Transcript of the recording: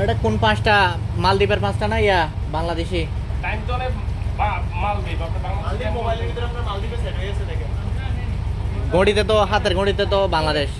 এটা কোন পাঁচটা? মালদ্বীপের পাঁচটা না ইয়া বাংলাদেশি? টাইম জোনে মালদ্বীপ আপনার মালদ্বীপ মোবাইলের ভিতরে আপনার মালদ্বীপে সেট হয়ে গেছে দেখেন। ঘড়িতে তো হাতের ঘড়িতে তো বাংলাদেশ।